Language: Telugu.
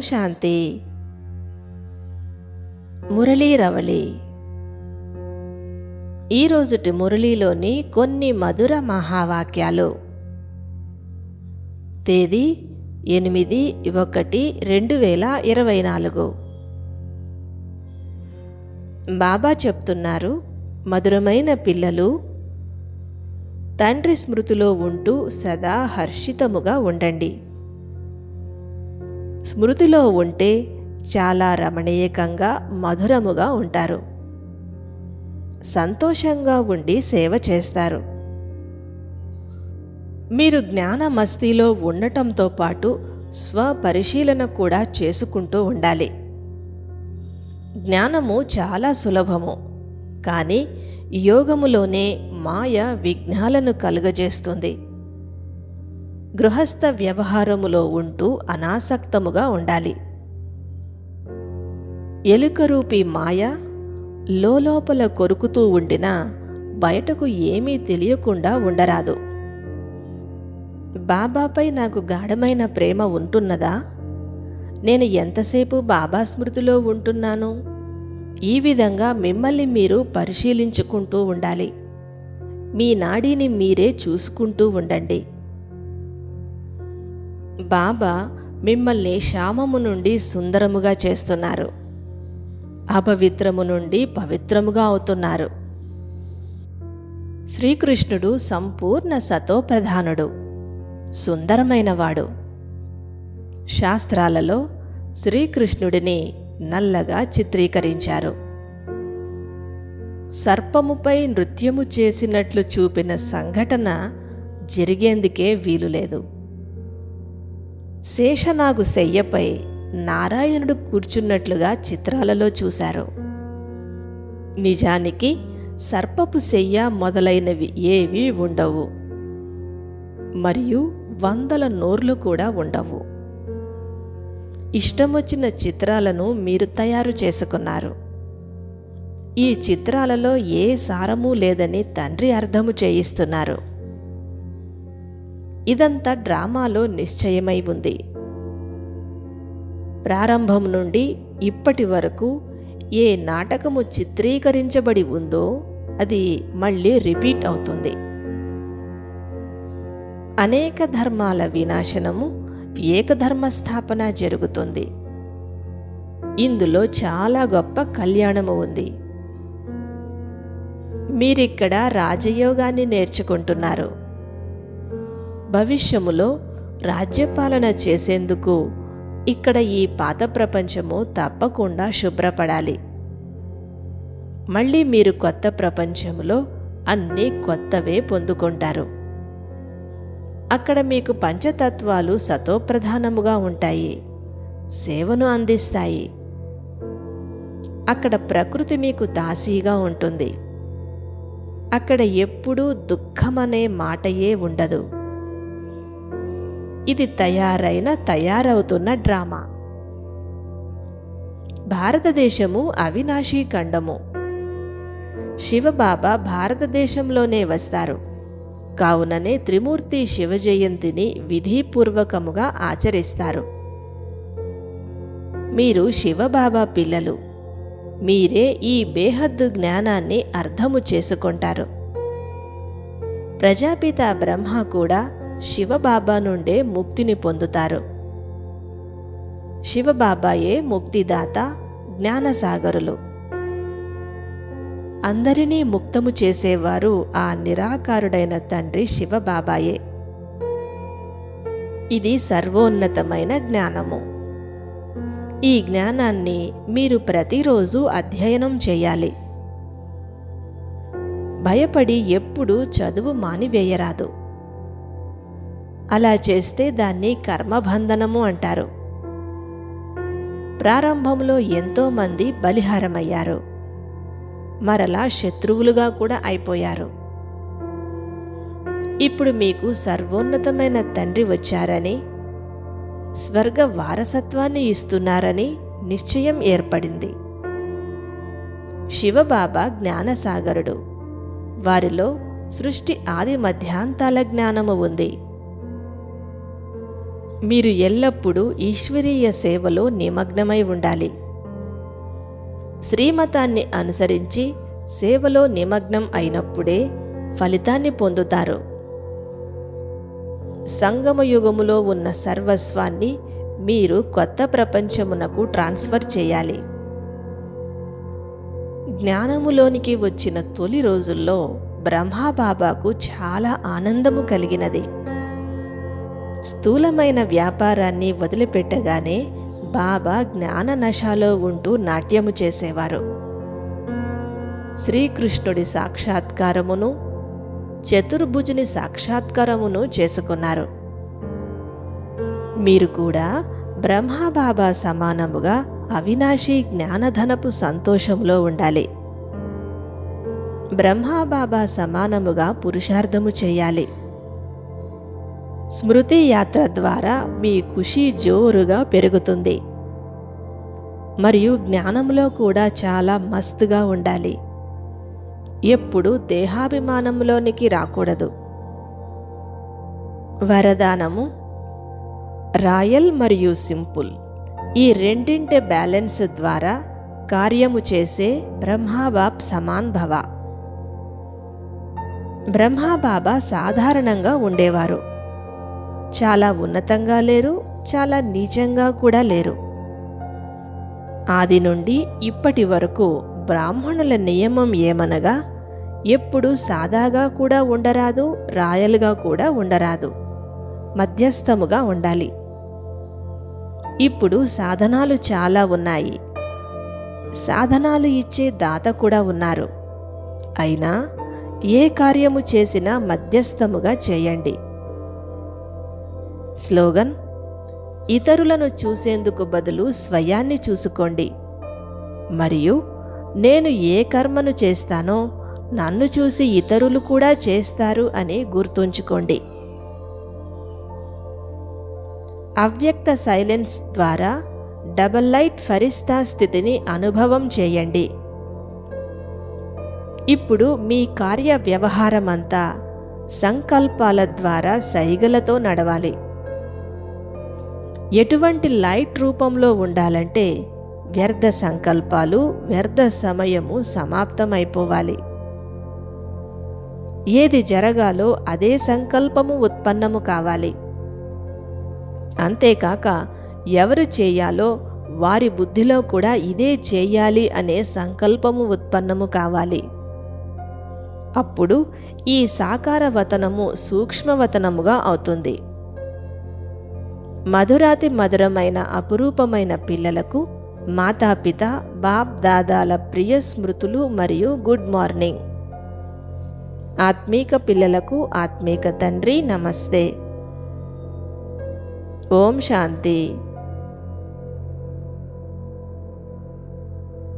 శాంతి. మురళీ రవళి. ఈరోజుటి మురళీలోని కొన్ని మధుర మహావాక్యాలు. తేదీ ఎనిమిది ఒకటి రెండు వేల ఇరవై నాలుగు. బాబా చెప్తున్నారు మధురమైన పిల్లలు తండ్రి స్మృతిలో ఉంటూ సదా హర్షితముగా ఉండండి. స్మృతిలో ఉంటే చాలా రమణీయకంగా మధురముగా ఉంటారు. సంతోషంగా ఉండి సేవ చేస్తారు. మీరు జ్ఞాన మస్తీలో ఉండటంతో పాటు స్వపరిశీలన కూడా చేసుకుంటూ ఉండాలి. జ్ఞానము చాలా సులభము కానీ యోగములోనే మాయ విఘ్నాలను కలుగజేస్తుంది. గృహస్థ వ్యవహారములో ఉంటూ అనాసక్తముగా ఉండాలి. ఎలుకరూపి మాయ లోపల కొరుకుతూ ఉండినా బయటకు ఏమీ తెలియకుండా ఉండరాదు. బాబాపై నాకు గాఢమైన ప్రేమ ఉంటున్నదా? నేను ఎంతసేపు బాబా స్మృతిలో ఉంటున్నాను? ఈ విధంగా మిమ్మల్ని మీరు పరిశీలించుకుంటూ ఉండాలి. మీ నాడీని మీరే చూసుకుంటూ ఉండండి. బాబా మిమ్మల్ని శామము నుండి సుందరముగా చేస్తున్నారు. అపవిత్రము నుండి పవిత్రముగా అవుతున్నారు. శ్రీకృష్ణుడు సంపూర్ణ సతోప్రధానుడు సుందరమైనవాడు. శాస్త్రాలలో శ్రీకృష్ణుడిని నల్లగా చిత్రీకరించారు. సర్పముపై నృత్యము చేసినట్లు చూపిన సంఘటన జరిగేందుకే వీలులేదు. శేషనాగు శయ్యపై నారాయణుడు కూర్చున్నట్లుగా చిత్రాలలో చూశారు. నిజానికి సర్పపు శయ్య మొదలైనవి ఏవీ ఉండవు. మరియు వందల నోర్లు కూడా ఉండవు. ఇష్టమొచ్చిన చిత్రాలను మీరు తయారు చేసుకున్నారు. ఈ చిత్రాలలో ఏ సారము లేదని తండ్రి అర్థము చేయిస్తున్నారు. ఇదంతా డ్రామాలో నిశ్చయమై ఉంది. ప్రారంభం నుండి ఇప్పటి వరకు ఏ నాటకము చిత్రీకరించబడి ఉందో అది మళ్ళీ రిపీట్ అవుతుంది. అనేక ధర్మాల వినాశనము ఏకధర్మ స్థాపన జరుగుతుంది. ఇందులో చాలా గొప్ప కళ్యాణము ఉంది. మీరిక్కడ రాజయోగాన్ని నేర్చుకుంటున్నారు. భవిష్యములో రాజ్యపాలన చేసేందుకు ఇక్కడ ఈ పాత ప్రపంచము తప్పకుండా శుభ్రపడాలి. మళ్ళీ మీరు కొత్త ప్రపంచంలో అన్నీ కొత్తవే పొందుకుంటారు. అక్కడ మీకు పంచతత్వాలు సతోప్రధానముగా ఉంటాయి. సేవను అందిస్తాయి. అక్కడ ప్రకృతి మీకు దాసీగా ఉంటుంది. అక్కడ ఎప్పుడూ దుఃఖమనే మాటయే ఉండదు. ఇది తయారైన తయారవుతున్న డ్రామా. భారతదేశము అవినాశీ ఖండము. శివబాబా భారతదేశంలోనే వస్తారు. కావుననే త్రిమూర్తి శివ జయంతిని విధిపూర్వకముగా ఆచరిస్తారు. మీరు శివబాబా పిల్లలు. మీరే ఈ బేహద్దు జ్ఞానాన్ని అర్థము చేసుకుంటారు. ప్రజాపిత బ్రహ్మ కూడా శివబాబా నుండే ముక్తిని పొందుతారు. శివబాబాయే ముక్తిదాత జ్ఞానసాగరులు. అందరినీ ముక్తము చేసేవారు ఆ నిరాకారుడైన తండ్రి శివబాబాయే. ఇది సర్వోన్నతమైన జ్ఞానము. ఈ జ్ఞానాన్ని మీరు ప్రతిరోజు అధ్యయనం చేయాలి. భయపడి ఎప్పుడూ చదువు మానివేయరాదు. అలా చేస్తే దాన్ని కర్మబంధనము అంటారు. ప్రారంభంలో ఎంతోమంది బలిహారమయ్యారు. మరలా శత్రువులుగా కూడా అయిపోయారు. ఇప్పుడు మీకు సర్వోన్నతమైన తండ్రి వచ్చారని స్వర్గ వారసత్వాన్ని ఇస్తున్నారని నిశ్చయం ఏర్పడింది. శివబాబా జ్ఞానసాగరుడు. వారిలో సృష్టి ఆది మధ్యాంతాల జ్ఞానము ఉంది. మీరు ఎల్లప్పుడూ ఈశ్వరీయ సేవలో నిమగ్నమై ఉండాలి. శ్రీమతాన్ని అనుసరించి సేవలో నిమగ్నం అయినప్పుడే ఫలితాన్ని పొందుతారు. సంగమయుగములో ఉన్న సర్వస్వాన్ని మీరు కొత్త ప్రపంచమునకు ట్రాన్స్ఫర్ చేయాలి. జ్ఞానములోనికి వచ్చిన తొలి రోజుల్లో బ్రహ్మాబాబాకు చాలా ఆనందము కలిగినది. స్థూలమైన వ్యాపారాన్ని వదిలిపెట్టగానే బాబా జ్ఞాన నశాలో ఉంటూ నాట్యము చేసేవారు. శ్రీకృష్ణుడి సాక్షాత్కారమును చతుర్భుజుని సాక్షాత్కారమును చేసుకున్నారు. మీరు కూడా బ్రహ్మబాబా సమానముగా అవినాశి జ్ఞానధనపు సంతోషంలో ఉండాలి. బ్రహ్మబాబా సమానముగా పురుషార్థము చేయాలి. స్మృతి యాత్ర ద్వారా మీ ఖుషి జోరుగా పెరుగుతుంది. మరియు జ్ఞానంలో కూడా చాలా మస్తుగా ఉండాలి. ఎప్పుడు దేహాభిమానంలోనికి రాకూడదు. వరదానము రాయల్ మరియు సింపుల్ ఈ రెండింటి బ్యాలెన్స్ ద్వారా కార్యము చేసే బ్రహ్మాబాబ్ సమాన్ భవ. బ్రహ్మాబాబా సాధారణంగా ఉండేవారు. చాలా ఉన్నతంగా లేరు చాలా నీచంగా కూడా లేరు. ఆది నుండి ఇప్పటి వరకు బ్రాహ్మణుల నియమం ఏమనగా ఎప్పుడు సాదాగా కూడా ఉండరాదు రాయలుగా కూడా ఉండరాదు. మధ్యస్థముగా ఉండాలి. ఇప్పుడు సాధనాలు చాలా ఉన్నాయి. సాధనాలు ఇచ్చే దాత కూడా ఉన్నారు. అయినా ఏ కార్యము చేసినా మధ్యస్థముగా చేయండి. స్లోగన్ ఇతరులను చూసేందుకు బదులు స్వయాన్ని చూసుకోండి. మరియు నేను ఏ కర్మను చేస్తానో నన్ను చూసి ఇతరులు కూడా చేస్తారు అని గుర్తుంచుకోండి. అవ్యక్త సైలెన్స్ ద్వారా డబల్ లైట్ ఫరిస్తా స్థితిని అనుభవం చేయండి. ఇప్పుడు మీ కార్య వ్యవహారమంతా సంకల్పాల ద్వారా సైగలతో నడవాలి. ఎటువంటి లైట్ రూపంలో ఉండాలంటే వ్యర్థ సంకల్పాలు వ్యర్థ సమయము సమాప్తమైపోవాలి. ఏది జరగాలో అదే సంకల్పము ఉత్పన్నము కావాలి. అంతేకాక ఎవరు చేయాలో వారి బుద్ధిలో కూడా ఇదే చేయాలి అనే సంకల్పము ఉత్పన్నము కావాలి. అప్పుడు ఈ సాకారవతనము సూక్ష్మవతనముగా అవుతుంది. మధురాతి మధురమైన అపురూపమైన పిల్లలకు మాతాపిత బాప్ దాదాల ప్రియ స్మృతులు మరియు గుడ్ మార్నింగ్. ఆత్మీక పిల్లలకు ఆత్మీక తండ్రి నమస్తే. ఓం శాంతి.